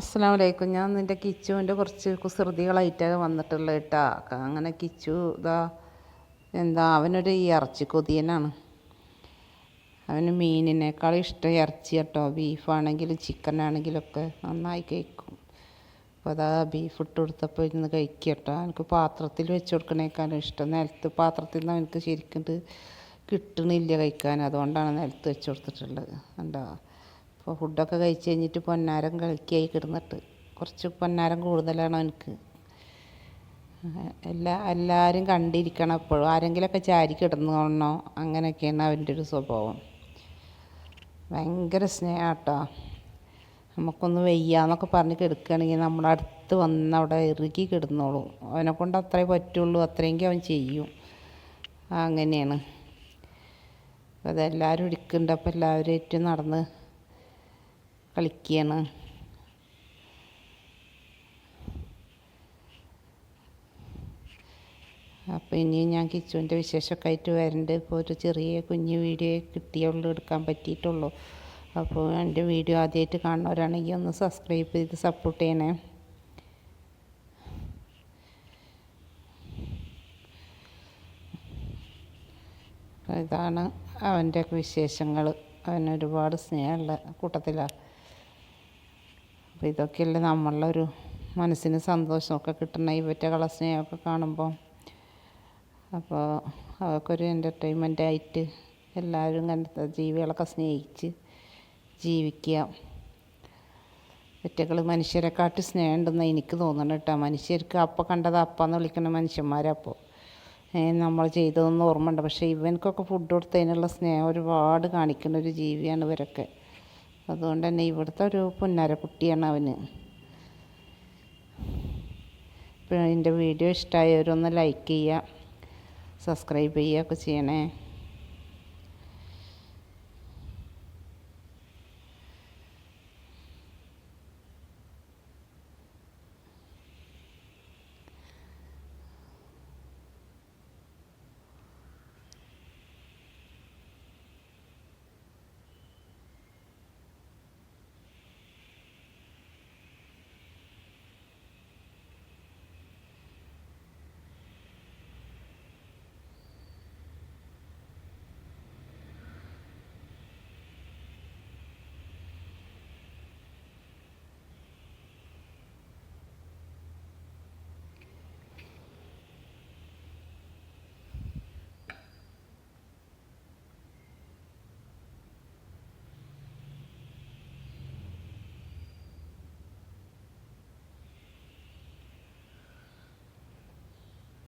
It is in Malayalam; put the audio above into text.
അസ്സാം വലൈക്കും ഞാൻ നിന്റെ കിച്ചുവിന്റെ കുറച്ച് കുസൃതികളായിട്ടാണ് വന്നിട്ടുള്ളത് കേട്ടോ അങ്ങനെ കിച്ചു ഇതാ എന്താ അവനൊരു ഇറച്ചി കൊതിയനാണ്. അവന് മീനിനേക്കാളും ഇഷ്ടം ഇറച്ചി കേട്ടോ. ബീഫാണെങ്കിലും ചിക്കൻ ആണെങ്കിലും ഒക്കെ നന്നായി കഴിക്കും. അപ്പോൾ അതാ ബീഫ് ഇട്ട് കൊടുത്തപ്പോൾ ഇരുന്ന് കഴിക്കുക കേട്ടോ എനിക്ക് പാത്രത്തിൽ വെച്ച് കൊടുക്കണേക്കാളും ഇഷ്ടം. നിലത്ത് പാത്രത്തിൽ നിന്ന് അവനക്ക് ശരിക്കും കിട്ടണില്ല കഴിക്കാൻ. അതുകൊണ്ടാണ് നിലത്ത് വെച്ച് കൊടുത്തിട്ടുള്ളത്. കണ്ടോ? അപ്പോൾ ഫുഡൊക്കെ കഴിച്ച് കഴിഞ്ഞിട്ട് പൊന്നാരം കളിക്കായി കിടന്നിട്ട്. കുറച്ച് പൊന്നാരം കൂടുതലാണ് എനിക്ക് എല്ലാ എല്ലാവരും കണ്ടിരിക്കണം എപ്പോഴും. ആരെങ്കിലുമൊക്കെ ചാരി കിടന്നോണോ? അങ്ങനെയൊക്കെയാണ് അവന്റെ ഒരു സ്വഭാവം. ഭയങ്കര സ്നേഹാട്ടോ. നമുക്കൊന്ന് വയ്യാന്നൊക്കെ പറഞ്ഞ് കിടക്കുകയാണെങ്കിൽ നമ്മുടെ അടുത്ത് വന്ന് അവിടെ ഇറുകി കിടന്നോളൂ. അവനെ കൊണ്ട് അത്രേ പറ്റുള്ളൂ. അത്രയെങ്കിൽ അവൻ ചെയ്യും. അങ്ങനെയാണ്. അതെല്ലാവരും ഇടിക്കുന്നുണ്ട്. അപ്പോൾ എല്ലാവരും ഏറ്റവും നടന്ന് കളിക്കുകയാണ് അപ്പോൾ ഇനി ഞാൻ കിച്ചുവിന്റെ വിശേഷമൊക്കെ ആയിട്ട് വരണ്ട്. ഇപ്പോൾ ഒരു ചെറിയ കുഞ്ഞ് വീഡിയോ കിട്ടിയുള്ളൂ എടുക്കാൻ പറ്റിയിട്ടുള്ളൂ. അപ്പോൾ എന്റെ വീഡിയോ ആദ്യമായിട്ട് കാണുന്നവരാണെങ്കിൽ ഒന്ന് സബ്സ്ക്രൈബ് ചെയ്ത് സപ്പോർട്ട് ചെയ്യണേ. ഇതാണ് അവന്റെ വിശേഷങ്ങൾ അവനൊരുപാട് സ്നേഹമുള്ള കൂട്ടത്തിലാണ് അപ്പോൾ ഇതൊക്കെയല്ലേ നമ്മളുടെ ഒരു മനസ്സിന് സന്തോഷമൊക്കെ കിട്ടണ ഇവറ്റ കളസ്നെയൊക്കെ കാണുമ്പോൾ. അപ്പോൾ അവർക്കൊരു എന്റർടൈൻമെന്റ് ആയിട്ട് എല്ലാവരും കണ്ട ജീവികളൊക്കെ സ്നേഹിച്ച് ജീവിക്കുക. ഒറ്റകൾ മനുഷ്യരെക്കാട്ടി സ്നേഹം ഉണ്ടെന്ന് എനിക്ക് തോന്നണം കേട്ടോ. മനുഷ്യർക്ക് അപ്പം കണ്ടത് അപ്പാന്ന് വിളിക്കുന്ന മനുഷ്യന്മാരപ്പോൾ നമ്മൾ ചെയ്തതൊന്നും ഓർമ്മ ഉണ്ട് പക്ഷേ ഇവനക്കൊക്കെ ഫുഡ് കൊടുത്തതിനുള്ള സ്നേഹം ഒരുപാട് കാണിക്കുന്ന ഒരു ജീവിയാണ് ഇവരൊക്കെ. അതുകൊണ്ട് തന്നെ ഇവിടുത്തെ ഒരു പുന്നാരക്കുട്ടിയാണ് അവന്. എന്റെ വീഡിയോ ഇഷ്ടമായവരൊന്ന് ലൈക്ക് ചെയ്യുക സബ്സ്ക്രൈബ് ചെയ്യുകയൊക്കെ ചെയ്യണേ.